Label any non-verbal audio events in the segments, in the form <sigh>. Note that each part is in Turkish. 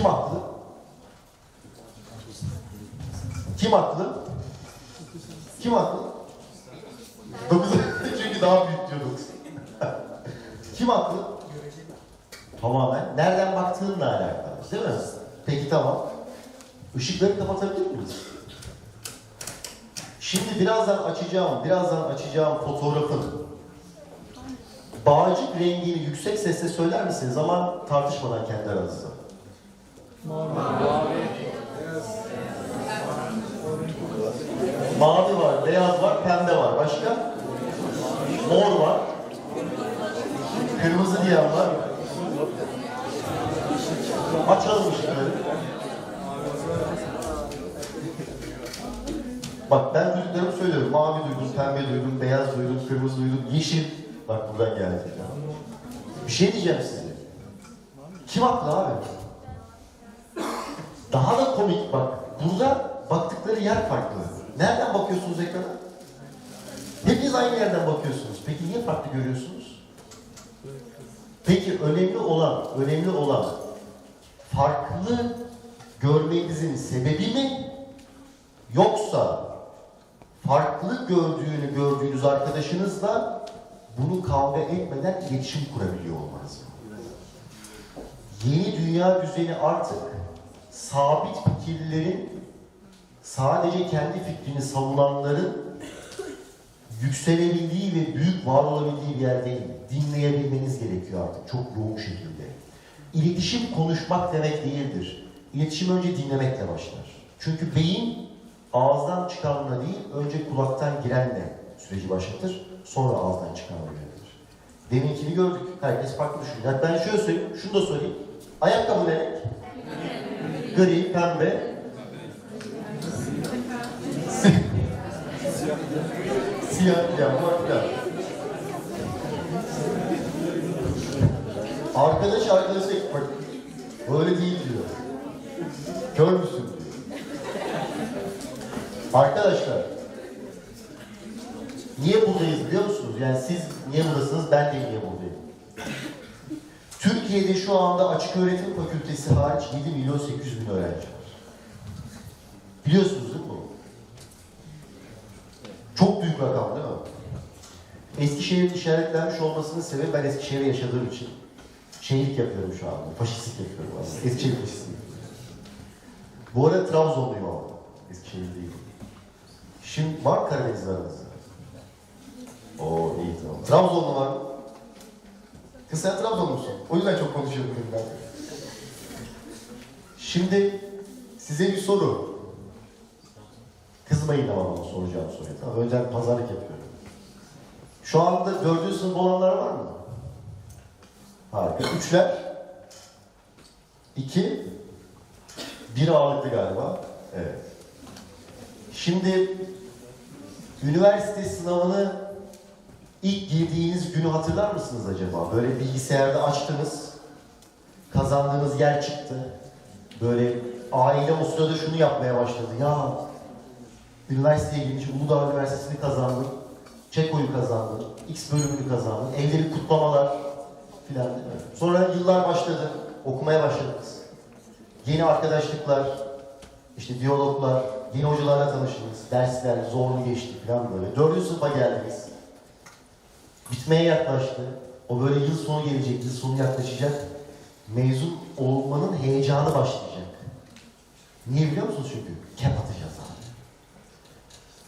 Kim haklı? Kim haklı? Kim haklı? 9 <laughs> çünkü daha büyük diyorduk. <laughs> Kim haklı? Tamamen nereden baktığınla alakalı değil mi? Peki tamam. Işıkları kapatabilir miyiz? Şimdi birazdan açacağım, birazdan açacağım fotoğrafın bağcık rengini yüksek sesle söyler misiniz ama tartışmadan kendi aranızda. Mavi var, beyaz var, pembe var. Başka? Mor var. Kırmızı diyen var. Açalım ışıkları. Bak ben duyduklarımı söylüyorum. Mavi duydum, pembe duydum, beyaz duydum, kırmızı duydum, yeşil. Bak buradan geldi. Bir şey diyeceğim size. Kim haklı abi? Daha da komik bak. Burada baktıkları yer farklı. Nereden bakıyorsunuz ekrana? Hepiniz aynı yerden bakıyorsunuz. Peki niye farklı görüyorsunuz? Peki önemli olan, önemli olan farklı görmenizin sebebi mi? Yoksa farklı gördüğünü gördüğünüz arkadaşınızla bunu kavga etmeden iletişim kurabiliyor olmanız mı? Yeni dünya düzeni artık sabit fikirlerin sadece kendi fikrini savunanların yükselebildiği ve büyük var olabildiği bir yer değil. Dinleyebilmeniz gerekiyor artık çok yoğun şekilde. İletişim konuşmak demek değildir. İletişim önce dinlemekle başlar. Çünkü beyin ağızdan çıkanla değil, önce kulaktan girenle süreci başlatır, sonra ağızdan çıkanla yönetir. Deminkini gördük, herkes farklı düşünüyor. Yani ben şöyle söyleyeyim, şunu da söyleyeyim. Ayakkabı ne renk? Gri, pembe. Siyah, yapmak filan. Arkadaş arkadaşa bak böyle değil diyor. Kör müsün. Arkadaşlar niye buradayız biliyor musunuz? Yani siz niye buradasınız ben de niye buradayım? Türkiye'de şu anda açık öğretim fakültesi hariç 7 milyon 800 bin öğrenci var. Biliyorsunuz değil mi bunu? Çok büyük rakam değil mi? Eskişehir'in işaretlenmiş olmasının sebebi ben Eskişehir'de yaşadığım için. Şehirlik yapıyorum şu anda. Faşistlik yapıyorum aslında. Eskişehir faşistlik. Bu arada Trabzonluyum ama. Eskişehir değil. Şimdi var Karadeniz aranızda? Oo iyi tamam. Trabzonlu var mı? Kız sen Trabzonlu musun? O yüzden çok konuşuyorum ben. Şimdi size bir soru. Kızmayın ama bana soracağım soruyu. Tamam, önceden pazarlık yapıyorum. Şu anda dördüncü sınıf olanlar var mı? Harika. Üçler. İki. Bir ağırlıklı galiba. Evet. Şimdi üniversite sınavını ilk girdiğiniz günü hatırlar mısınız acaba? Böyle bilgisayarda açtınız. Kazandığınız yer çıktı. Böyle aile o sırada şunu yapmaya başladı. Ya üniversiteye girmiş, Uludağ Üniversitesi'ni kazandım. Çeko'yu kazandım. X bölümünü kazandım. Evde bir kutlamalar filan? Sonra yıllar başladı. Okumaya başladınız. Yeni arkadaşlıklar, işte diyaloglar, yeni hocalarla tanıştınız. Dersler zorlu geçti filan böyle. Dördüncü sınıfa geldiniz. Bitmeye yaklaştı. O böyle yıl sonu gelecek, yıl sonu yaklaşacak. Mezun olmanın heyecanı başlayacak. Niye biliyor musunuz çünkü? Kep atacağız abi.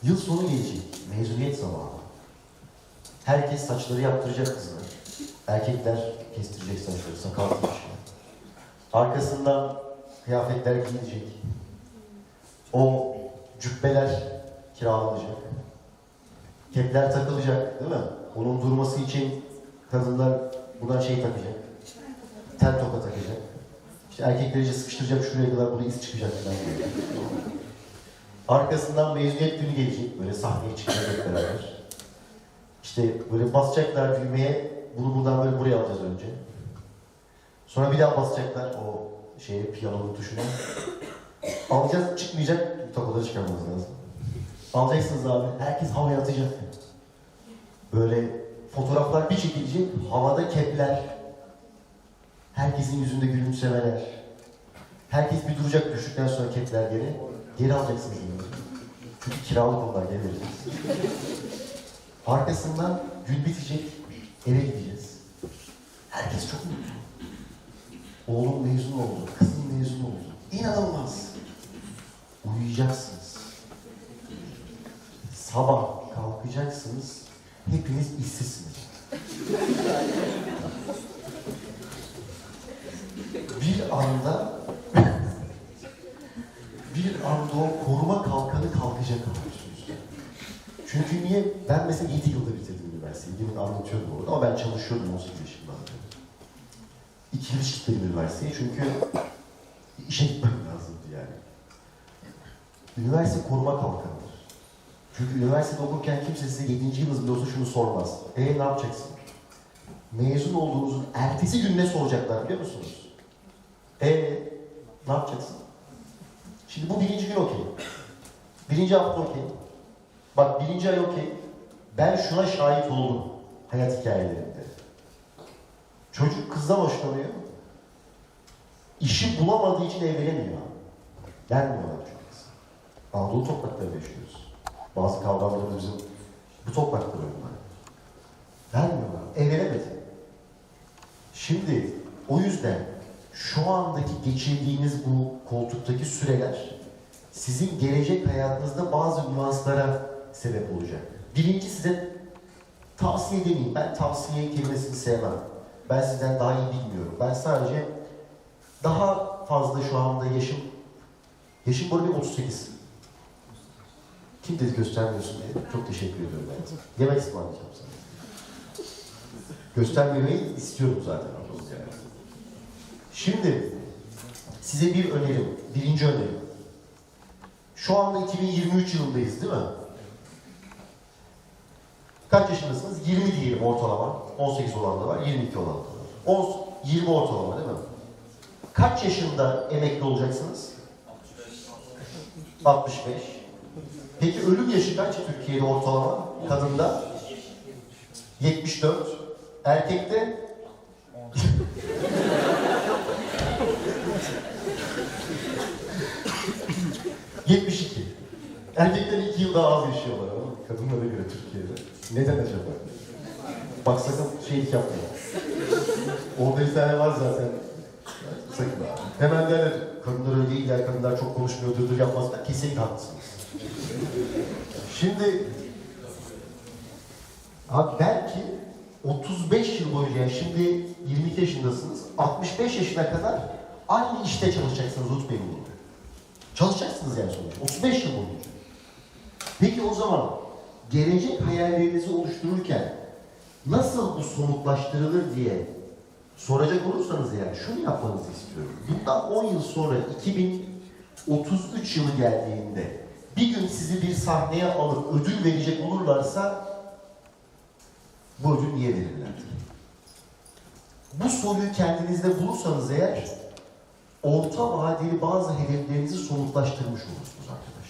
Yıl sonu gelecek. Mezuniyet zamanı. Herkes saçları yaptıracak kızlar. Erkekler kestirecek saçları, sakal tıraşı. Arkasından kıyafetler giyilecek. O cübbeler kiralanacak. Kepler takılacak değil mi? Onun durması için kadınlar buna şey takacak. Tel toka takacak. İşte erkekleri sıkıştıracak şuraya kadar burada iz çıkacak falan. Arkasından mezuniyet günü gelecek. Böyle sahneye çıkacak beraber. İşte böyle basacaklar düğmeye. Bunu buradan böyle buraya alacağız önce. Sonra bir daha basacaklar o şeye piyanonun tuşuna. Alacağız çıkmayacak. Tokaları çıkarmamız lazım. Alacaksınız abi. Herkes havaya atacak. Böyle fotoğraflar bir çekilecek. Havada kepler. Herkesin yüzünde gülümsemeler. Herkes bir duracak düştükten sonra kepler geri. Geri alacaksınız bunu. Çünkü kiralık onlar geri vereceğiz. Arkasından gün bitecek. Eve gideceğiz. Herkes çok mutlu. Oğlum mezun oldu. Kızım mezun oldu. İnanılmaz. Uyuyacaksınız. Sabah kalkacaksınız. Hepiniz işsizsiniz. bir anda bir anda o koruma kalkanı kalkacak anlıyorsunuz. Çünkü niye? Ben mesela 7 yılda bitirdim üniversiteyi. Demin anlatıyordum orada ama ben çalışıyordum 18 yaşımdan beri. İki yıl çıktım üniversiteye çünkü işe gitmem lazımdı yani. Üniversite koruma kalkanıdır. Çünkü üniversitede okurken kimse size 7. yılınız bile olsa şunu sormaz. E ne yapacaksın? Mezun olduğunuzun ertesi gün ne soracaklar biliyor musunuz? E ne yapacaksın? Şimdi bu birinci gün okey. Birinci hafta okey. Bak birinci ay okey. Ben şuna şahit oldum hayat hikayelerinde. Çocuk kızdan hoşlanıyor. İşi bulamadığı için evlenemiyor. Vermiyorlar çünkü. Anadolu topraklarında yaşıyoruz. Bazı kavramlarımız bizim bu topraklar oyunlar. Vermiyorlar. Evlenemedi. Şimdi o yüzden şu andaki geçirdiğiniz bu koltuktaki süreler sizin gelecek hayatınızda bazı nüanslara sebep olacak. Birinci size tavsiye demeyeyim. Ben tavsiye kelimesini sevmem. Ben sizden daha iyi bilmiyorum. Ben sadece daha fazla şu anda yaşım yaşım arada 38. Kim dedi göstermiyorsun diye. Çok teşekkür ediyorum ben. Yemek ısmarlayacağım sana. Göstermemeyi istiyorum zaten. Şimdi size bir önerim, birinci önerim. Şu anda 2023 yılındayız değil mi? Kaç yaşındasınız? 20 diyelim ortalama. 18 olan da var, 22 olan da var. 10, 20 ortalama değil mi? Kaç yaşında emekli olacaksınız? 65. Peki ölüm yaşı kaç Türkiye'de ortalama? Kadında? 74. Erkekte? ...72. Erkekler iki yıl daha az yaşıyorlar ama kadınlara göre Türkiye'de. Neden acaba? Bak sakın şeylik yapmayın. Orada bir tane var zaten. Sakın. Hemen derler, kadınlar öyle değiller, kadınlar çok konuşmuyor, dırdır yapmazlar. Kesinlikle haklısınız. Şimdi Abi belki 35 yıl boyunca, yani şimdi 22 yaşındasınız, 65 yaşına kadar aynı işte çalışacaksınız Bey bunu. Çalışacaksınız yani sonuçta, 35 yıl boyunca. Peki o zaman gelecek hayallerinizi oluştururken nasıl bu somutlaştırılır diye soracak olursanız yani şunu yapmanızı istiyorum. Bundan 10 yıl sonra 2033 yılı geldiğinde bir gün sizi bir sahneye alıp ödül verecek olurlarsa bu ödül niye verirlerdi? Bu soruyu kendinizde bulursanız eğer orta vadeli bazı hedeflerinizi somutlaştırmış olursunuz arkadaşlar.